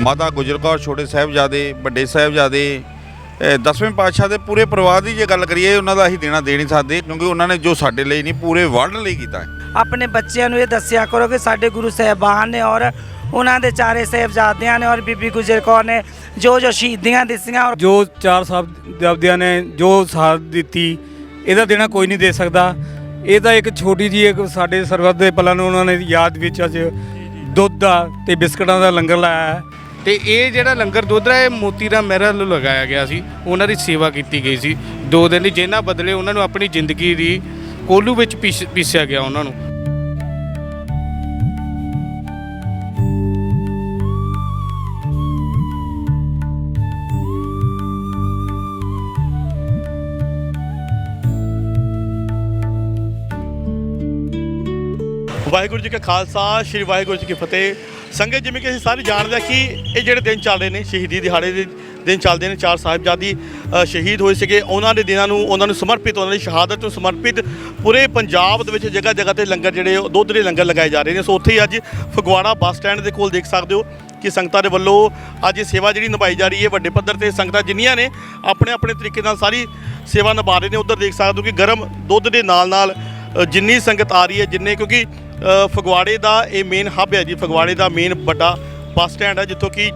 ਮਾਤਾ ਗੁਜਰ ਕੌਰ ਛੋਟੇ ਸਾਹਿਬਜ਼ਾਦੇ ਵੱਡੇ ਸਾਹਿਬਜ਼ਾਦੇ ਦਸਵੇਂ ਪਾਤਸ਼ਾਹ ਦੇ ਪੂਰੇ ਪਰਿਵਾਰ ਦੀ ਜੇ ਗੱਲ ਕਰੀਏ ਉਹਨਾਂ ਦਾ ਅਸੀਂ ਦੇਣਾ ਦੇ ਨਹੀਂ ਸਕਦੇ ਕਿਉਂਕਿ ਉਹਨਾਂ ਨੇ ਜੋ ਸਾਡੇ ਲਈ ਨਹੀਂ ਪੂਰੇ ਵਰਲਡ ਲਈ ਕੀਤਾ ਹੈ। ਆਪਣੇ ਬੱਚਿਆਂ ਨੂੰ ਇਹ ਦੱਸਿਆ ਕਰੋ ਕਿ ਸਾਡੇ ਗੁਰੂ ਸਾਹਿਬਾਨ ਨੇ ਔਰ ਉਹਨਾਂ ਦੇ ਚਾਰੇ ਸਾਹਿਬਜ਼ਾਦਿਆਂ ਨੇ ਔਰ ਬੀਬੀ ਗੁਜਰ ਕੌਰ ਨੇ ਜੋ ਜੋ ਸ਼ਹੀਦੀਆਂ ਦਿੱਸੀਆਂ ਔਰ ਜੋ ਚਾਰ ਸਾਹਿਬਜ਼ਾਦਿਆਂ ਨੇ ਜੋ ਸਾਥ ਦਿੱਤੀ ਇਹਦਾ ਦੇਣਾ ਕੋਈ ਨਹੀਂ ਦੇ ਸਕਦਾ। ਇਹ ਤਾਂ ਇੱਕ ਛੋਟੀ ਜੀ ਇੱਕ ਸਾਡੇ ਸਰਬੱਤ ਦੇ ਪਲਾਂ ਨੂੰ ਉਹਨਾਂ ਨੇ ਯਾਦ ਵਿੱਚ ਅੱਜ ਦੁੱਧ ਦਾ ਤੇ ਬਿਸਕਟਾਂ ਦਾ ਲੰਗਰ ਲਾਇਆ ਹੈ। ਤੇ ਇਹ ਜਿਹੜਾ ਲੰਗਰ ਦੁੱਧ ਹੈ ਇਹ ਮੋਤੀ ਰਾਮ ਮਹਿਰਾ ਵੱਲੋਂ ਲਗਾਇਆ ਗਿਆ ਸੀ, ਉਹਨਾਂ ਦੀ ਸੇਵਾ ਕੀਤੀ ਗਈ ਸੀ। ਦੋ ਦਿਨ ਦੀ ਜਿਹਨਾਂ ਬਦਲੇ ਉਹਨਾਂ ਨੂੰ ਆਪਣੀ ਜ਼ਿੰਦਗੀ ਦੀ ਕੋਲੂ ਵਿੱਚ ਪੀਸ- ਪੀਸਿਆ ਗਿਆ ਉਹਨਾਂ ਨੂੰ। ਵਾਹਿਗੁਰੂ ਜੀ ਕਾ ਖਾਲਸਾ, ਸ੍ਰੀ ਵਾਹਿਗੁਰੂ ਜੀ ਕੀ ਫਤਿਹ। ਸੰਗਤ ਜਿਵੇਂ ਕਿ ਅਸੀਂ ਸਾਰੇ ਜਾਣਦੇ ਹਾਂ ਕਿ ਇਹ ਜਿਹੜੇ ਦਿਨ ਚੱਲ ਰਹੇ ਨੇ, ਸ਼ਹੀਦੀ ਦਿਹਾੜੇ ਦੇ ਦਿਨ ਚੱਲਦੇ ਨੇ, ਚਾਰ ਸਾਹਿਬਜ਼ਾਦੀ ਸ਼ਹੀਦ ਹੋਏ ਸੀਗੇ। ਉਹਨਾਂ ਦੇ ਦਿਨਾਂ ਨੂੰ, ਉਹਨਾਂ ਨੂੰ ਸਮਰਪਿਤ, ਉਹਨਾਂ ਦੀ ਸ਼ਹਾਦਤ ਨੂੰ ਸਮਰਪਿਤ ਪੂਰੇ ਪੰਜਾਬ ਦੇ ਵਿੱਚ ਜਗ੍ਹਾ ਜਗ੍ਹਾ ਤੇ ਲੰਗਰ ਜਿਹੜੇ ਉਹ, ਦੁੱਧ ਦੇ ਲੰਗਰ ਲਗਾਏ ਜਾ ਰਹੇ ਨੇ। ਸੋ ਉੱਥੇ ਹੀ ਅੱਜ ਫਗਵਾੜਾ ਬੱਸ ਸਟੈਂਡ ਦੇ ਕੋਲ ਦੇਖ ਸਕਦੇ ਹੋ ਕਿ ਸੰਗਤਾਂ ਦੇ ਵੱਲੋਂ ਅੱਜ ਇਹ ਸੇਵਾ ਜਿਹੜੀ ਨਿਭਾਈ ਜਾ ਰਹੀ ਹੈ, ਵੱਡੇ ਪੱਧਰ ਤੇ ਸੰਗਤਾਂ ਜਿੰਨੀਆਂ ਨੇ ਆਪਣੇ ਆਪਣੇ ਤਰੀਕੇ ਨਾਲ ਸਾਰੀ ਸੇਵਾ ਨਿਭਾ ਰਹੇ ਨੇ। ਉਧਰ ਦੇਖ ਸਕਦੇ ਹੋ ਕਿ ਗਰਮ ਦੁੱਧ ਦੇ ਨਾਲ ਨਾਲ ਜਿੰਨੀ ਸੰਗਤ ਆ ਰਹੀ ਹੈ ਜਿੰਨੇ ਕਿਉਂਕਿ ਫਗਵਾੜੇ ਦਾ ਇਹ ਮੇਨ ਹੱਬ ਹੈ ਜੀ ਫਗਵਾੜੇ ਦਾ ਮੇਨ ਵੱਡਾ ਬੱਸ ਸਟੈਂਡ ਹੈ ਜਿੱਥੋਂ ਕਿ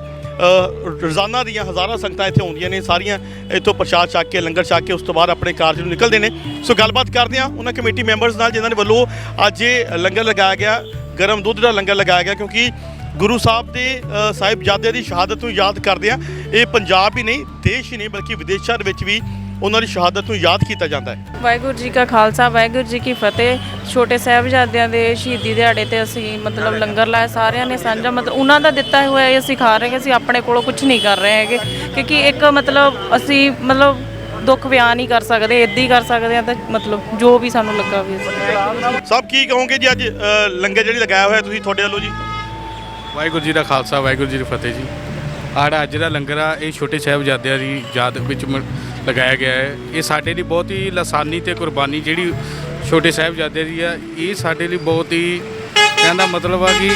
ਰੋਜ਼ਾਨਾ ਦੀਆਂ ਹਜ਼ਾਰਾਂ ਸੰਗਤਾਂ ਇੱਥੇ ਆਉਂਦੀਆਂ ਨੇ ਸਾਰੀਆਂ ਇੱਥੋਂ ਪ੍ਰਸ਼ਾਦ ਛਕ ਕੇ ਲੰਗਰ ਛਕ ਕੇ ਉਸ ਤੋਂ ਬਾਅਦ ਆਪਣੇ ਕਾਰਜ ਨੂੰ ਨਿਕਲਦੇ ਨੇ। ਸੋ ਗੱਲਬਾਤ ਕਰਦੇ ਹਾਂ ਉਹਨਾਂ ਕਮੇਟੀ ਮੈਂਬਰਸ ਨਾਲ ਜਿਨ੍ਹਾਂ ਦੇ ਵੱਲੋਂ ਅੱਜ ਇਹ ਲੰਗਰ ਲਗਾਇਆ ਗਿਆ ਗਰਮ ਦੁੱਧ ਦਾ ਲੰਗਰ ਲਗਾਇਆ ਗਿਆ ਕਿਉਂਕਿ ਗੁਰੂ ਸਾਹਿਬ ਦੇ ਅ, ਸਾਹਿਬਜ਼ਾਦਿਆਂ ਦੀ ਸ਼ਹਾਦਤ ਨੂੰ ਯਾਦ ਕਰਦੇ ਆ ਇਹ ਪੰਜਾਬ ਹੀ ਨਹੀਂ ਦੇਸ਼ ਹੀ ਨਹੀਂ ਬਲਕਿ ਵਿਦੇਸ਼ਾਂ ਦੇ ਵਿੱਚ ਵੀ ਉਹਨਾਂ ਦੀ ਸ਼ਹਾਦਤ ਨੂੰ ਯਾਦ ਕੀਤਾ ਜਾਂਦਾ ਹੈ। ਵਾਹਿਗੁਰੂ ਜੀ ਕਾ ਖਾਲਸਾ ਵਾਹਿਗੁਰੂ ਜੀ ਕੀ ਫਤਿਹ। ਛੋਟੇ ਸਾਹਿਬਜ਼ਾਦਿਆਂ ਦੇ ਸ਼ਹੀਦੀ ਦਿਹਾੜੇ ਤੇ ਅਸੀਂ ਮਤਲਬ ਲੰਗਰ ਲਾਇਆ ਸਾਰਿਆਂ ਨੇ ਸਾਂਝਾ ਮਤਲਬ ਉਹਨਾਂ ਦਾ ਦਿੱਤਾ ਹੋਇਆ ਹੀ ਅਸੀਂ ਖਾ ਰਹੇ ਹਾਂ ਅਸੀਂ ਆਪਣੇ ਕੋਲੋਂ ਕੁਝ ਨਹੀਂ ਕਰ ਰਹੇ ਹੈਗੇ। ਕਿਉਂਕਿ ਇੱਕ ਮਤਲਬ ਅਸੀਂ ਮਤਲਬ ਦੁੱਖ ਬਿਆਨ ਹੀ ਕਰ ਸਕਦੇ ਇੱਦਾਂ ਹੀ ਕਰ ਸਕਦੇ ਹਾਂ ਤਾਂ ਮਤਲਬ ਜੋ ਵੀ ਸਾਨੂੰ ਲੱਗਾ ਵੀ ਅਸੀਂ। ਸਭ ਕੀ ਕਹੋਗੇ ਜੀ ਅੱਜ ਅ, ਲੰਗਰ ਜਿਹੜੀ ਲਗਾਇਆ ਹੋਇਆ ਤੁਸੀਂ ਤੁਹਾਡੇ ਵੱਲੋਂ ਜੀ? ਵਾਹਿਗੁਰੂ ਜੀ ਦਾ ਖਾਲਸਾ ਵਾਹਿਗੁਰੂ ਜੀ ਦੀ ਫਤਿਹ ਜੀ। ਆੜਾ ਅੱਜ ਦਾ ਲੰਗਰ ਆ ਇਹ ਛੋਟੇ ਸਾਹਿਬਜ਼ਾਦਿਆਂ ਦੀ ਯਾਦ ਵਿੱਚ ਮ- ਲਗਾਇਆ ਗਿਆ ਹੈ। ਇਹ ਸਾਡੇ ਲਈ ਬਹੁਤ ਹੀ ਲਸਾਨੀ ਤੇ ਕੁਰਬਾਨੀ ਜਿਹੜੀ ਛੋਟੇ ਸਾਹਿਬਜ਼ਾਦੇ ਦੀ ਆ, ਇਹ ਸਾਡੇ ਲਈ ਬਹੁਤ ਹੀ ਕਹਿੰਦਾ ਮਤਲਬ ਆ ਕਿ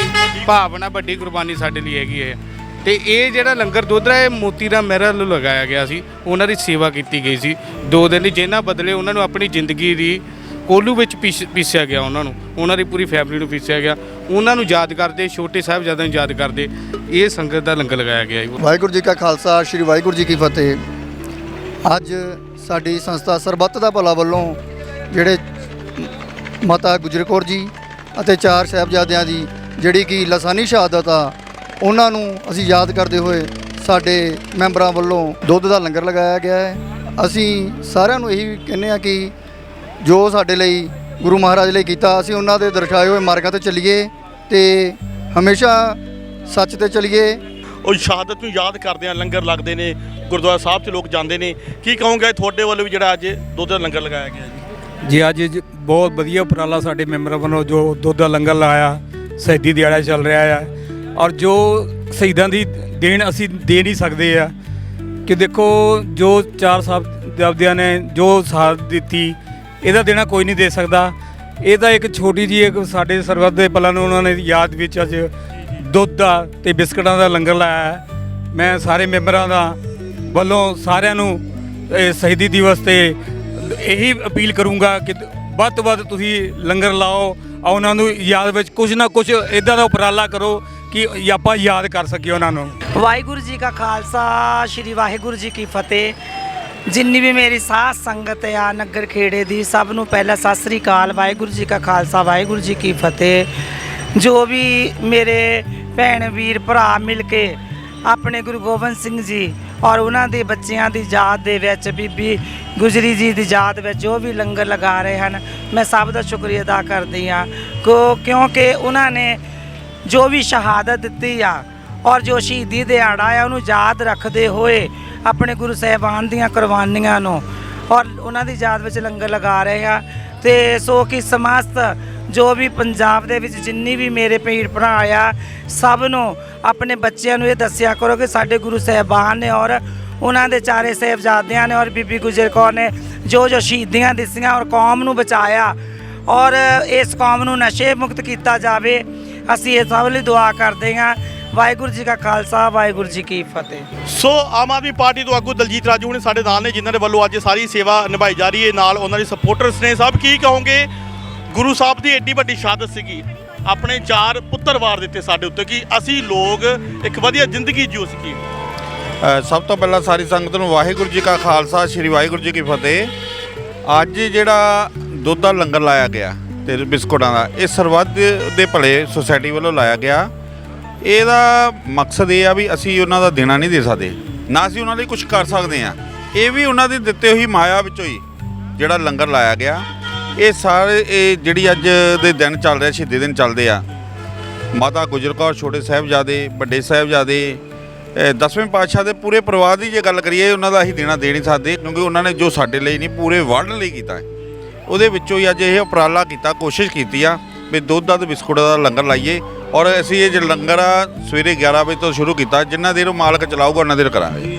ਭਾਵਨਾ ਵੱਡੀ ਕੁਰਬਾਨੀ ਸਾਡੇ ਲਈ ਹੈਗੀ ਹੈ। ਤੇ ਇਹ ਜਿਹੜਾ ਲੰਗਰ ਦੁੱਧ ਹੈ ਇਹ ਮੋਤੀ ਰਾਮ ਮਹਿਰਾ ਵੱਲੋਂ ਲਗਾਇਆ ਗਿਆ ਸੀ, ਉਹਨਾਂ ਦੀ ਸੇਵਾ ਕੀਤੀ ਗਈ ਸੀ। ਦੋ ਦਿਨ ਦੀ ਜਿਹਨਾਂ ਬਦਲੇ ਉਹਨਾਂ ਨੂੰ ਆਪਣੀ ਜ਼ਿੰਦਗੀ ਦੀ ਕੋਲੂ ਵਿੱਚ ਪੀਸ- ਪੀਸਿਆ ਗਿਆ ਉਹਨਾਂ ਨੂੰ। ਉਹਨਾਂ ਦੀ ਪੂਰੀ ਫੈਮਿਲੀ ਨੂੰ ਪੀਸਿਆ ਗਿਆ। ਉਹਨਾਂ ਨੂੰ ਯਾਦ ਕਰਦੇ, ਛੋਟੇ ਸਾਹਿਬਜ਼ਾਦਿਆਂ ਨੂੰ ਯਾਦ ਕਰਦੇ, ਇਹ ਸੰਗਤ ਦਾ ਲੰਗਰ ਲਗਾਇਆ ਗਿਆ ਜੀ। ਵਾਹਿਗੁਰੂ ਜੀ ਕਾ ਖਾਲਸਾ, ਸ੍ਰੀ ਵਾਹਿਗੁਰੂ ਜੀ ਕੀ ਫਤਿਹ। ਅੱਜ ਸਾਡੀ ਸੰਸਥਾ ਸਰਬੱਤ ਦਾ ਭਲਾ ਵੱਲੋਂ ਜਿਹੜੇ ਮਾਤਾ ਗੁਜਰ ਕੌਰ ਜੀ ਅਤੇ ਚਾਰ ਸਾਹਿਬਜ਼ਾਦਿਆਂ ਦੀ ਜਿਹੜੀ ਕਿ ਲਸਾਨੀ ਸ਼ਹਾਦਤ ਆ, ਉਹਨਾਂ ਨੂੰ ਅਸੀਂ ਯਾਦ ਕਰਦੇ ਹੋਏ ਸਾਡੇ ਮੈਂਬਰਾਂ ਵੱਲੋਂ ਦੁੱਧ ਦਾ ਲੰਗਰ ਲਗਾਇਆ ਗਿਆ ਹੈ। ਅਸੀਂ ਸਾਰਿਆਂ ਨੂੰ ਇਹੀ ਕਹਿੰਦੇ ਆ ਕਿ ਜੋ ਸਾਡੇ ਲਈ ਗੁਰੂ ਮਹਾਰਾਜ ਲਈ ਕੀਤਾ, ਅਸੀਂ ਉਹਨਾਂ ਦੇ ਦਰਸਾਏ ਹੋਏ ਮਾਰਗਾਂ ਤੇ ਚੱਲੀਏ ਤੇ ਹਮੇਸ਼ਾ ਸੱਚ ਤੇ ਚੱਲੀਏ। ਉਹ ਸ਼ਹਾਦਤ ਨੂੰ ਯਾਦ ਕਰਦੇ ਆ ਲੰਗਰ ਲੱਗਦੇ ਨੇ ਗੁਰਦੁਆਰਾ ਸਾਹਿਬ 'ਚ ਲੋਕ ਜਾਂਦੇ ਨੇ। ਕੀ ਕਹੋਗੇ ਤੁਹਾਡੇ ਵੱਲੋਂ ਵੀ ਜਿਹੜਾ ਅੱਜ ਦੁੱਧ ਦਾ ਲੰਗਰ ਲਗਾਇਆ ਗਿਆ ਜੀ? ਜੀ, ਅੱਜ ਬਹੁਤ ਵਧੀਆ ਉਪਰਾਲਾ ਸਾਡੇ ਮੈਂਬਰਾਂ ਵੱਲੋਂ ਜੋ ਦੁੱਧ ਦਾ ਲੰਗਰ ਲਾਇਆ, ਸ਼ਹੀਦੀ ਦਿਹਾੜਾ ਚੱਲ ਰਿਹਾ ਹੈ ਔਰ ਜੋ ਸ਼ਹੀਦਾਂ ਦੀ ਦੇਣ ਅਸੀਂ ਦੇ ਨਹੀਂ ਸਕਦੇ ਆ, ਕਿ ਦੇਖੋ ਜੋ ਚਾਰ ਸਾਹਿਬਜ਼ਾਦਿਆਂ ਨੇ ਜੋ ਸਾਥ ਦਿੱਤੀ, ਇਹਦਾ ਦੇਣਾ ਕੋਈ ਨਹੀਂ ਦੇ ਸਕਦਾ। ਇਹ ਤਾਂ ਇੱਕ ਛੋਟੀ ਜੀ ਇੱਕ ਸਾਡੇ ਸਰਬੱਤ ਦੇ ਪਲਾਂ ਨੂੰ ਉਹਨਾਂ ਨੇ ਯਾਦ ਵਿੱਚ ਅੱਜ ਦੁੱਧ ਦਾ ਤੇ ਬਿਸਕਟਾਂ ਦਾ ਲੰਗਰ ਲਾਇਆ ਹੈ। ਮੈਂ ਸਾਰੇ ਮੈਂਬਰਾਂ ਦਾ ਵੱਲੋਂ ਸਾਰਿਆਂ ਨੂੰ ਇਹ ਸ਼ਹੀਦੀ ਦਿਵਸ ਤੇ ਇਹੀ ਅਪੀਲ ਕਰੂੰਗਾ ਕਿ ਵੱਧ ਤੋਂ ਵੱਧ ਤੁਸੀਂ ਲੰਗਰ ਲਾਓ ਆ ਉਹਨਾਂ ਨੂੰ ਯਾਦ ਵਿੱਚ ਕੁਝ ਨਾ ਕੁਝ ਇਦਾਂ ਦਾ ਉਪਰਾਲਾ ਕਰੋ ਕਿ ਆਪਾਂ ਯਾਦ ਕਰ ਸਕੀਏ ਉਹਨਾਂ ਨੂੰ। ਵਾਹਿਗੁਰੂ ਜੀ ਕਾ ਖਾਲਸਾ, ਸ੍ਰੀ ਵਾਹਿਗੁਰੂ ਜੀ ਕੀ ਫਤਿਹ। ਜਿੰਨੀ ਵੀ ਮੇਰੀ ਸਾਧ ਸੰਗਤ ਆ ਨਗਰ ਖੇੜੇ ਦੀ, ਸਭ ਨੂੰ ਪਹਿਲਾਂ ਸਤਿ ਸ੍ਰੀ ਅਕਾਲ, ਵਾਹਿਗੁਰੂ ਜੀ ਕਾ ਖਾਲਸਾ, ਵਾਹਿਗੁਰੂ ਜੀ ਕੀ ਫਤਿਹ। ਜੋ ਵੀ ਮੇਰੇ ਭੈਣ, ਵੀਰ, ਭਰਾ ਮਿਲ ਕੇ ਆਪਣੇ ਗੁਰੂ ਗੋਬਿੰਦ ਸਿੰਘ ਜੀ ਔਰ ਉਹਨਾਂ ਦੇ ਬੱਚਿਆਂ ਦੀ ਯਾਦ ਦੇ ਵਿੱਚ, ਬੀਬੀ ਗੁਜਰੀ ਜੀ ਦੀ ਯਾਦ ਵਿੱਚ ਜੋ ਵੀ ਲੰਗਰ ਲਗਾ ਰਹੇ ਹਨ। ਮੈਂ ਸਭ ਦਾ ਸ਼ੁਕਰੀਆ ਅਦਾ ਕਰਦੀ ਹਾਂ। ਕਿਉਂ- ਕਿਉਂਕਿ ਉਹਨਾਂ ਨੇ ਜੋ ਵੀ ਸ਼ਹਾਦਤ ਦਿੱਤੀ ਆ ਔਰ ਜੋ ਸ਼ਹੀਦੀ ਦਿਹਾੜਾ ਆ, ਉਹਨੂੰ ਯਾਦ ਰੱਖਦੇ ਹੋਏ ਆਪਣੇ ਗੁਰੂ ਸਾਹਿਬਾਨ ਦੀਆਂ ਕੁਰਬਾਨੀਆਂ ਨੂੰ ਔਰ ਉਹਨਾਂ ਦੀ ਯਾਦ ਵਿੱਚ ਲੰਗਰ ਲਗਾ ਰਹੇ ਆ। ਤੇ ਸੋ ਕਿ ਸਮਸਤ ਜੋ ਵੀ ਪੰਜਾਬ ਦੇ ਵਿੱਚ ਜਿੰਨੀ ਵੀ ਮੇਰੇ ਭੀੜ ਭਰਾ ਆ, ਸਭ ਨੂੰ ਆਪਣੇ ਬੱਚਿਆਂ ਨੂੰ ਇਹ ਦੱਸਿਆ ਕਰੋ ਕਿ ਸਾਡੇ ਗੁਰੂ ਸਾਹਿਬਾਨ ਨੇ ਔਰ ਉਹਨਾਂ ਦੇ ਚਾਰੇ ਸਾਹਿਬਜ਼ਾਦਿਆਂ ਨੇ ਔਰ ਬੀਬੀ ਗੁਜਰ ਕੌਰ ਨੇ ਜੋ ਜੋ ਸ਼ਹੀਦੀਆਂ ਦਿੱਸੀਆਂ ਔਰ ਕੌਮ ਨੂੰ ਬਚਾਇਆ ਔਰ ਇਸ ਕੌਮ ਨੂੰ ਨਸ਼ੇ ਮੁਕਤ ਕੀਤਾ ਜਾਵੇ, ਅਸੀਂ ਇਹ ਸਭ ਲਈ ਦੁਆ ਕਰਦੇ ਹਾਂ। ਵਾਹਿਗੁਰੂ ਜੀ ਕਾ ਖਾਲਸਾ, ਵਾਹਿਗੁਰੂ ਜੀ ਕੀ ਫਤਿਹ। ਸੋ ਆਮ ਆਦਮੀ ਪਾਰਟੀ ਤੋਂ ਆਗੂ ਦਲਜੀਤ ਰਾਜੂ ਨੇ ਸਾਡੇ ਨਾਲ ਨੇ, ਜਿਨ੍ਹਾਂ ਦੇ ਵੱਲੋਂ ਅੱਜ ਸਾਰੀ ਸੇਵਾ ਨਿਭਾਈ ਜਾ ਰਹੀ ਹੈ। ਨਾਲ ਉਹਨਾਂ ਦੇ ਸਪੋਰਟਰਸ ਨੇ, ਸਭ ਕੀ ਕਹੋਗੇ? ਗੁਰੂ ਸਾਹਿਬ ਦੀ ਏਡੀ ਵੱਡੀ ਸ਼ਹਾਦਤ ਸੀਗੀ, ਆਪਣੇ ਚਾਰ ਪੁੱਤਰ ਵਾਰ ਦਿੱਤੇ ਸਾਡੇ ਉੱਤੇ ਕਿ ਅਸੀਂ ਲੋਕ ਇੱਕ ਵਧੀਆ ਜ਼ਿੰਦਗੀ ਜਿਉ ਸਕੀਏ। ਸਭ ਤੋਂ ਪਹਿਲਾਂ ਸਾਰੀ ਸੰਗਤ ਨੂੰ ਵਾਹਿਗੁਰੂ ਜੀ ਕਾ ਖਾਲਸਾ, ਸ੍ਰੀ ਵਾਹਿਗੁਰੂ ਜੀ ਕੀ ਫਤਿਹ। ਅੱਜ ਜਿਹੜਾ ਦੁੱਧ ਦਾ ਲੰਗਰ ਲਾਇਆ ਗਿਆ ਤੇ ਬਿਸਕੁਟਾਂ ਦਾ, ਇਹ ਸਰਬੱਤ ਦੇ ਭਲੇ ਸੁਸਾਇਟੀ ਵੱਲੋਂ ਲਾਇਆ ਗਿਆ। ਇਹਦਾ ਮਕਸਦ ਇਹ ਆ ਵੀ ਅਸੀਂ ਉਹਨਾਂ ਦਾ ਦੇਣਾ ਨਹੀਂ ਦੇ ਸਕਦੇ, ਨਾ ਅਸੀਂ ਉਹਨਾਂ ਲਈ ਕੁਝ ਕਰ ਸਕਦੇ ਆ ਇਹ ਵੀ ਉਹਨਾਂ ਦੀ ਦਿੱਤੇ ਹੋਈ ਮਾਇਆ ਵਿੱਚੋਂ ਹੀ ਜਿਹੜਾ ਲੰਗਰ ਲਾਇਆ ਗਿਆ। ਇਹ ਸਾਰੇ ਇਹ ਜਿਹੜੀ ਅੱਜ ਦੇ ਦਿਨ ਚੱਲ ਰਿਹਾ, ਸ਼ਹੀਦੀ ਦਿਨ ਚੱਲਦੇ ਆ। ਮਾਤਾ ਗੁਜਰ ਕੌਰ, ਛੋਟੇ ਸਾਹਿਬਜ਼ਾਦੇ, ਵੱਡੇ ਸਾਹਿਬਜ਼ਾਦੇ ਦਸਵੇਂ ਪਾਤਸ਼ਾਹ ਦੇ ਪੂਰੇ ਪਰਿਵਾਰ ਦੀ ਜੇ ਗੱਲ ਕਰੀਏ, ਉਹਨਾਂ ਦਾ ਅਸੀਂ ਦੇਣਾ ਦੇ ਨਹੀਂ ਸਕਦੇ, ਕਿਉਂਕਿ ਉਹਨਾਂ ਨੇ ਜੋ ਸਾਡੇ ਲਈ ਨਹੀਂ, ਪੂਰੇ ਵਰਲਡ ਲਈ ਕੀਤਾ ਹੈ। ਉਹਦੇ ਵਿੱਚੋਂ ਹੀ ਅੱਜ ਇਹ ਉਪਰਾਲਾ ਕੀਤਾ, ਕੋਸ਼ਿਸ਼ ਕੀਤੀ ਆ ਵੀ ਦੁੱਧ ਦਾ ਤੇ ਬਿਸਕੁਟ ਦਾ ਲੰਗਰ ਲਾਈਏ। ਔਰ ਅਸੀਂ ਇਹ ਜਿਹੜਾ ਲੰਗਰ ਆ, ਸਵੇਰੇ 11 ਵਜੇ ਤੋਂ ਸ਼ੁਰੂ ਕੀਤਾ, ਜਿੰਨਾ ਦੇਰ ਉਹ ਮਾਲਕ ਚਲਾਊਗਾ, ਉਹਨਾਂ ਦੇਰ ਕਰਾਂਗੇ।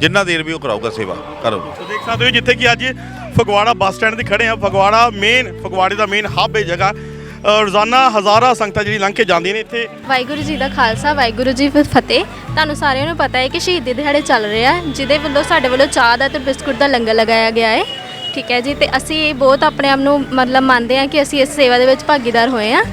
ਜਿੰਨਾ ਦੇਰ ਵੀ ਉਹ ਕਰਾਊਗਾ ਸੇਵਾ ਕਰੋ। ਸੋ ਦੇਖ ਸਕਦੇ ਹੋ ਜਿੱਥੇ ਕਿ ਅੱਜ ਫਗਵਾੜਾ ਬੱਸ ਸਟੈਂਡ ਤੇ ਖੜੇ ਆ। ਫਗਵਾੜਾ ਮੇਨ ਫਗਵਾੜੇ ਦਾ ਮੇਨ ਹੱਬ ਹੈ ਜਗ੍ਹਾ। ਅ, ਰੋਜ਼ਾਨਾ ਹਜ਼ਾਰਾਂ ਸੰਗਤਾਂ ਜਿਹੜੀ ਲੰਘ ਕੇ ਜਾਂਦੀਆਂ ਨੇ ਇੱਥੇ। ਵਾਹਿਗੁਰੂ ਜੀ ਦਾ ਖਾਲਸਾ ਵਾਹਿਗੁਰੂ ਜੀ ਕੀ ਫਤਿਹ। ਤੁਹਾਨੂੰ ਸਾਰਿਆਂ ਨੂੰ ਪਤਾ ਹੈ ਕਿ ਸ਼ਹੀਦੀ ਦਿਹਾੜੇ ਚੱਲ ਰਹੇ ਆ ਜਿਹਦੇ ਵੱਲੋਂ ਸਾਡੇ ਵੱਲੋਂ ਚਾਹ ਦਾ ਤੇ ਬਿਸਕੁਟ ਦਾ ਲੰਗਰ ਲਗਾਇਆ ਗਿਆ ਹੈ। ਠੀਕ ਹੈ ਜੀ ਤੇ ਅਸੀਂ ਬਹੁਤ ਆਪਣੇ ਆਪ ਨੂੰ ਮਤਲਬ ਮੰਨਦੇ ਹਾਂ ਕਿ ਅਸੀਂ ਇਸ ਸੇਵਾ ਦੇ ਵਿੱਚ ਭਾਗੀਦਾਰ ਹੋਏ ਹਾਂ।